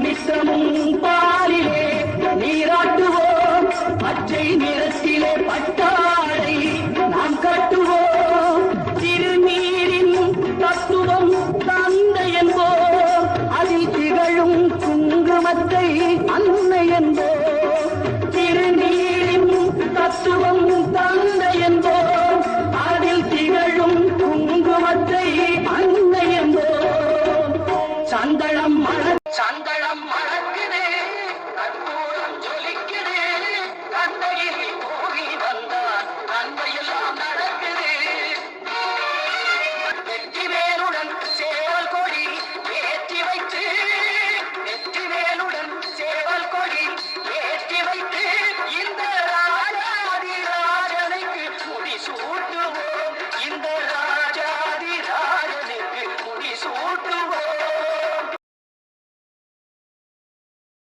நித்தமும் பாலிலே நீராட்டுவோம். பச்சை நிறத்திலே பட்டாடை நாம் கட்டுவோம். திருநீரின் தத்துவம் தந்தை என்போம். அதில் திகழும் குங்குமத்தை அன்னை என்போம். திருநீரின் தத்துவம் சந்தளம் மலர் தந்தளம் மறக்குதே தற்பூரம் ஜொலிக்குதே தந்தையில் போகி வந்தான் தந்தையெல்லாம் நடக்குதே வெற்றி வேலுடன் சேவல் கொடி ஏற்றி வைத்து வெற்றி வேலுடன் சேவல் கொடி ஏற்றி வைத்து இந்த ராஜாதி ராஜனைக்கு முடிசூ